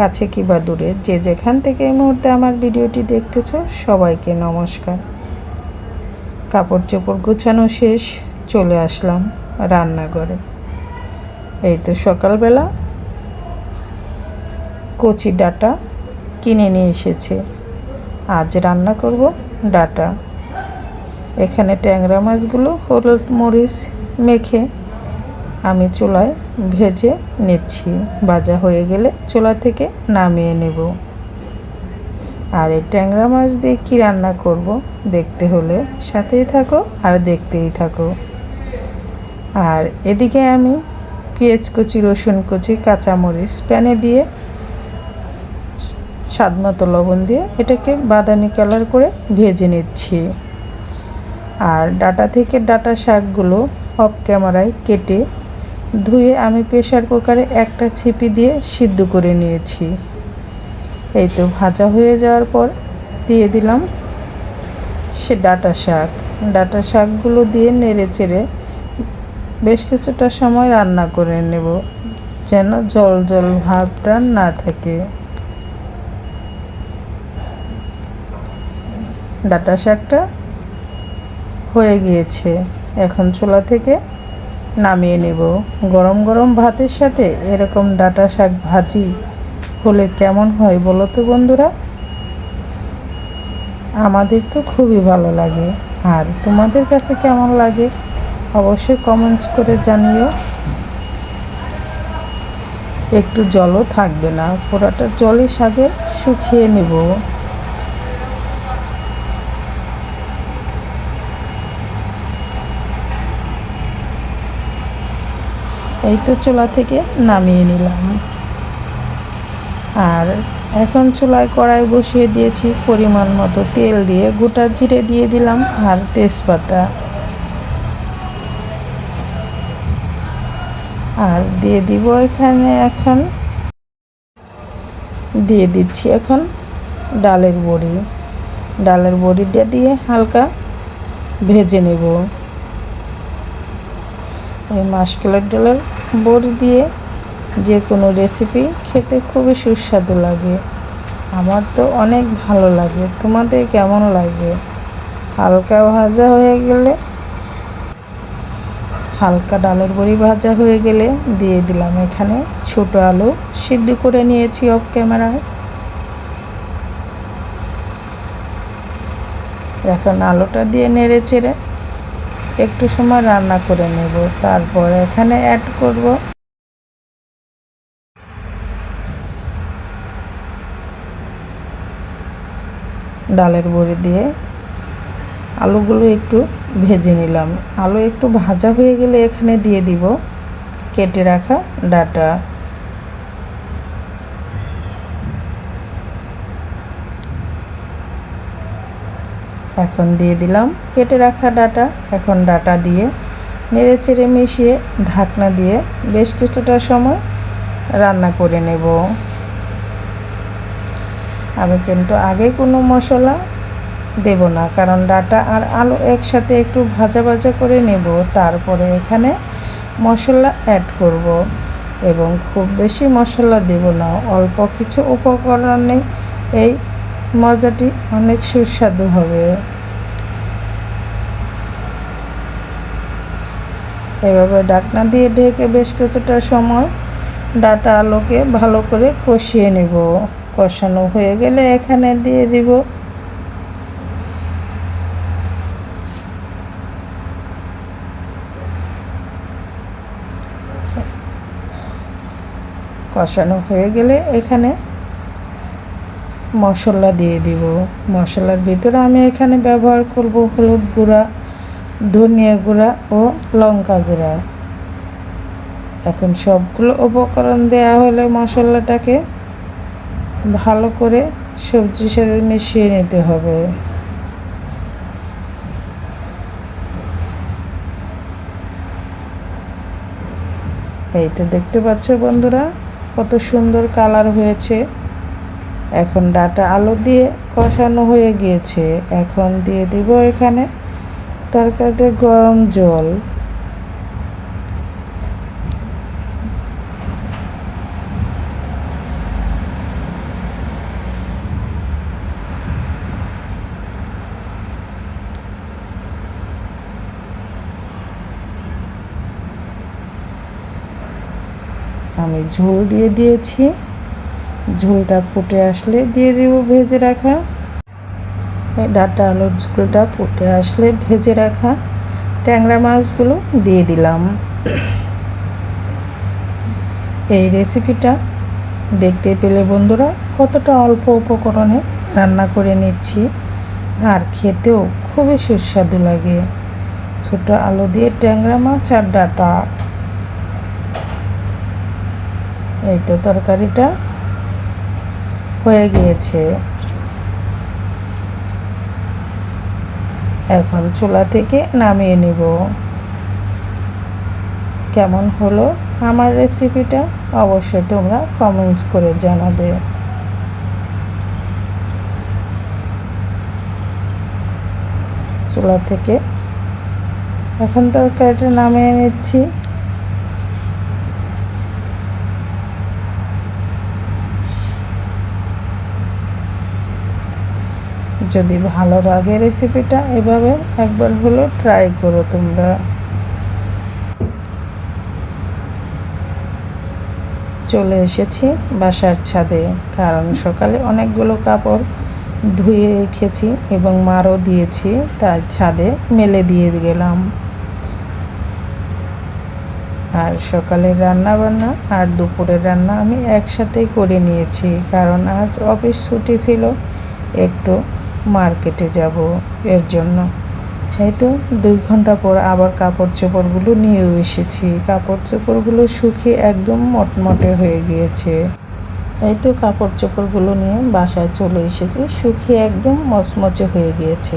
কাছে কি বা দূরে, যে যেখান থেকে এই মুহূর্তে আমার ভিডিওটি দেখতেছ, সবাইকে নমস্কার। কাপড় চোপড় গোছানো শেষ, চলে আসলাম রান্নাঘরে। এই তো সকালবেলা কচি ডাটা কিনে নিয়ে এসেছে। আজ রান্না করব ডাটা। এখানে ট্যাংরা মাছগুলো, হলুদ মরিচ মেখে আমি চুলায় ভেজে নিচ্ছি। ভাজা হয়ে গেলে চুলা থেকে নামিয়ে নেব। আর এই ট্যাংরা মাছ দিয়ে কী রান্না করব দেখতে হলে সাথেই থাকো আর দেখতেই থাকো। আর এদিকে আমি পেঁয়াজ কুচি, রসুন কুচি, কাঁচামরিচ, প্যানে দিয়ে স্বাদ মতো লবণ দিয়ে এটাকে বাদামি কালার করে ভেজে নিচ্ছি। আর ডাটা থেকে ডাটা শাকগুলো অফ ক্যামেরায় কেটে ধুয়ে আমি প্রেশার কুকারে একটা ছিপি দিয়ে সিদ্ধ করে নিয়েছি। এই তো ভাজা হয়ে যাওয়ার পর দিয়ে দিলাম সে ডাটা শাক। ডাটা শাকগুলো দিয়ে নেড়ে চেড়ে বেশ কিছুটা সময় রান্না করে নেব যেন জল জল ভাবটা না থাকে। ডাটা শাকটা হয়ে গিয়েছে। এখন চুলা থেকে নামিয়ে নেব। গরম গরম ভাতের সাথে এরকম ডাটা শাক ভাজি হলে কেমন হয় বলো তো বন্ধুরা? আমাদের তো খুবই ভালো লাগে। আর তোমাদের কাছে কেমন লাগে অবশ্যই কমেন্টস করে জানিও। একটু জলও থাকবে না। পোড়াটা জলই শাকে শুকিয়ে নেব। এই তো চুলা থেকে নামিয়ে নিলাম। আর এখন চুলায় কড়াই বসিয়ে দিয়েছি পরিমাণ মতো তেল দিয়ে, গোটা জিরে দিয়ে দিলাম আর তেজপাতা। আর দিয়ে দিব এখানে এখন, দিয়ে দিচ্ছি এখন ডালের বড়ি। ডালের বড়িটা দিয়ে হালকা ভেজে নেব। এই মাসকলার ডালের বড়ি দিয়ে যে কোনো রেসিপি খেতে খুবই সুস্বাদু লাগে। আমার তো অনেক ভালো লাগে। তোমাদের কেমন লাগে? হালকা ভাজা হয়ে গেলে, হালকা ডালের বড়ি ভাজা হয়ে গেলে দিয়ে দিলাম এখানে ছোট আলু সিদ্ধ করে নিয়েছি অফ ক্যামেরায় এখন আলুটা দিয়ে নেড়ে চেড়ে একটু সময় রান্না করে নেব, তারপর এখানে অ্যাড করব। ডালের বড়ি দিয়ে আলুগুলো একটু ভেজে নিলাম। আলু একটু ভাজা হয়ে গেলে এখানে দিয়ে দিব কেটে রাখা ডাটা। এখন দিয়ে দিলাম। কেটে রাখা ডাটা, এখন ডাটা দিয়ে নেড়ে চেড়ে মিশিয়ে ঢাকনা দিয়ে বেশ কিছুটা সময় রান্না করে নেব। আমি কিন্তু আগে কোনো মশলা দেব না, কারণ ডাটা আর আলু একসাথে একটু ভাজা ভাজা করে নেব, তারপরে এখানে মশলা অ্যাড করব। এবং খুব বেশি মশলা দেব না, অল্প কিছু উপকরণে এই মজাটি অনেক সুস্বাদু হবে। এভাবে ডাকনা দিয়ে ঢেকে বেশ কিছুটা সময় ডাটা আলুকে ভালো করে কষিয়ে নেব। কষানো হয়ে গেলে এখানে দিয়ে দিব কষানো হয়ে গেলে এখানে মশলা দিয়ে দিব। মশলার ভিতরে আমি এখানে ব্যবহার করব হলুদ গুঁড়া, ধনিয়া গুঁড়া ও লঙ্কা গুঁড়া। এখন সবগুলো উপকরণ দেওয়া হলে মশলাটাকে ভালো করে সবজির সাথে মিশিয়ে নিতে হবে। এই তো দেখতে পাচ্ছ বন্ধুরা, কত সুন্দর কালার হয়েছে। এখন ডাটা আলু দিয়ে কষানো হয়ে গিয়েছে। এখন দিয়ে দিব এখানে তরকারিতে গরম জল। আমি ঝোল দিয়ে দিয়েছি। ঝোলটা ফুটে আসলে দিয়ে দেব ভেজে রাখা। ডাটা আলুর ঝোলটা ফুটে আসলে ভেজে রাখা। ট্যাংরা মাছগুলো দিয়ে দিলাম। এই রেসিপিটা দেখতে পেলে বন্ধুরা কতটা অল্প উপকরণে রান্না করে নিচ্ছি। আর খেতেও খুবই সুস্বাদু লাগে। ছোট আলু দিয়ে ট্যাংরা মাছ আর ডাটা। এই তো তরকারিটা হয়ে গিয়েছে। এখন চুলা থেকে নামিয়ে নিব। কেমন হলো আমার রেসিপিটা অবশ্যই তোমরা কমেন্টস করে জানাবে। চুলা থেকে এখন তরকারিটা নামিয়ে নিচ্ছি। যদি ভালো লাগে রেসিপিটা এভাবে একবার হলো ট্রাই করো তোমরা। চলে এসেছি বাসার ছাদে, কারণ সকালে অনেকগুলো কাপড় ধুয়ে রেখেছি এবং মারও দিয়েছি, তাই ছাদে মেলে দিয়ে গেলাম। আর সকালের রান্না বান্না আর দুপুরের রান্না আমি একসাথেই করে নিয়েছি, কারণ আজ অফিস ছুটি ছিল, একটু মার্কেটে যাব এর জন্য। এই তো দুই ঘণ্টা পর আবার কাপড় চোপড়গুলো নিয়েও এসেছি। কাপড় চোপড়গুলো শুকিয়ে একদম মটমটে হয়ে গিয়েছে। এই তো কাপড় চোপড়গুলো নিয়ে বাসায় চলে এসেছি। শুকিয়ে একদম মচমচে হয়ে গিয়েছে।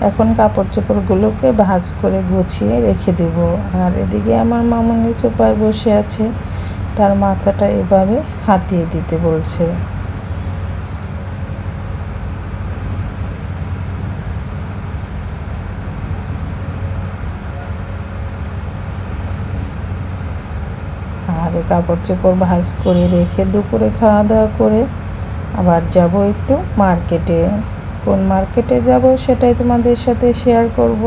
এখন কাপড় চোপড়গুলোকে ভাজ করে গুছিয়ে রেখে দেব। আর এদিকে আমার মামনি চোপায় বসে আছে। তার মাথাটা এভাবে হাতিয়ে দিতে বলছে আর কাপড় চোপড় ভাজ করে রেখে দুপুরে খাওয়া দাওয়া করে আবার যাব একটু মার্কেটে। কোন মার্কেটে যাব সেটাই তোমাদের সাথে শেয়ার করব।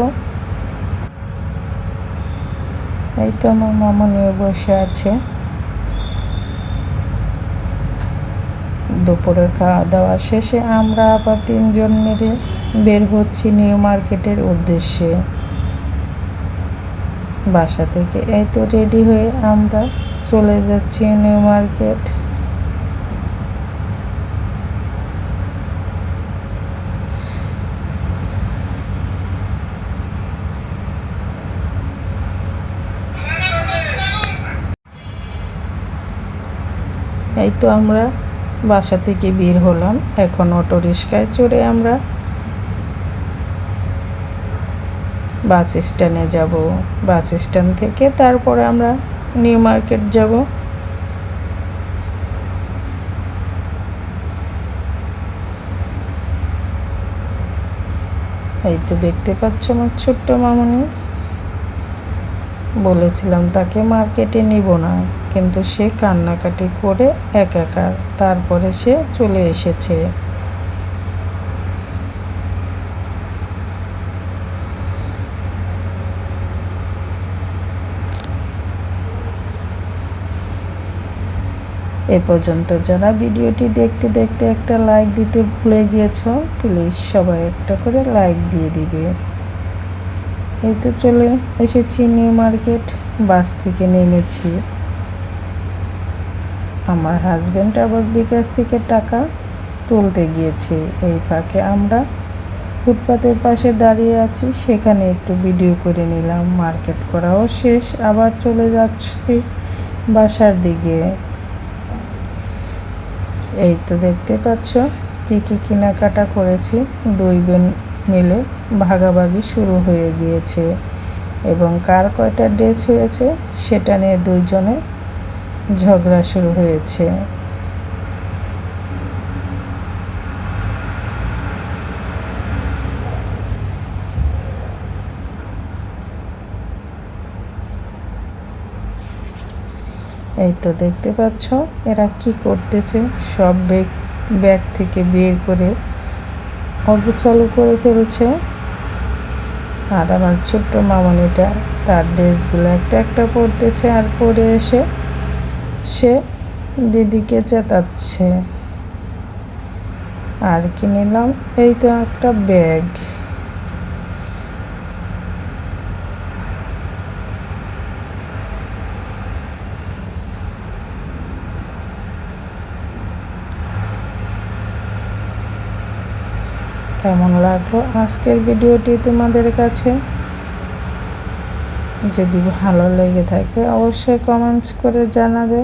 এই তো আমার মামা নিয়ে বসে আছে। দুপুরের খাওয়া দাওয়া শেষে আমরা আবার তিনজন মিলে বের হচ্ছি নিউ মার্কেটের উদ্দেশ্যে। বাসা থেকে এই তো রেডি হয়ে আমরা চলে যাচ্ছি নিউ মার্কেট। এই তো আমরা বাসা থেকে বের হলাম। এখন অটো রিক্সায় চড়ে আমরা বাস স্ট্যান্ডে যাব। বাস স্ট্যান্ড থেকে তারপরে আমরা নিউ মার্কেট যাব। এই তো দেখতে পাচ্ছ আমার ছোট্ট মামনি। বলেছিলাম তাকে মার্কেটে নিব না, কিন্তু সে কান্নাকাটি করে একাকার, তারপরে সে চলে এসেছে। এ পর্যন্ত যারা ভিডিওটি দেখতে দেখতে একটা লাইক দিতে ভুলে গিয়েছ প্লিজ সবাই একটা করে লাইক দিয়ে দিবে। এই তো চলে এসেছি নিউ মার্কেট বাস থেকে নেমেছি। আমার হাজব্যান্ড আবার বিকাশ থেকে টাকা তুলতে গিয়েছে। এই ফাঁকে আমরা ফুটপাতের পাশে দাঁড়িয়ে আছি, সেখানে একটু ভিডিও করে নিলাম। মার্কেট করাও শেষ, আবার চলে যাচ্ছি বাসার দিকে। এই তো দেখতে পাচ্ছ কী কী কেনাকাটা করেছি। দুই বোন মিলে ভাগাভাগি শুরু হয়ে গিয়েছে এবং কার কয়টা ড্রেস হয়েছে সেটা নিয়ে দুইজনে ঝগড়া শুরু হয়েছে। এই তো দেখতে পাচ্ছ, এরা কি করতেছে? সব ব্যাগ ব্যাগ থেকে বের করে অগোছালো করে ফেলছে। আর আমার ছোট্ট মামনিটা তার ড্রেসগুলো একটা একটা পরতেছে আর পরে এসে সে দিদিকে চেতাচ্ছে। আর কি নিলাম? এই তো একটা ব্যাগ। কেমন লাগল আজকের ভিডিওটি তোমাদের কাছে? যদি ভালো লেগে থাকে অবশ্যই কমেন্টস করে জানাবে।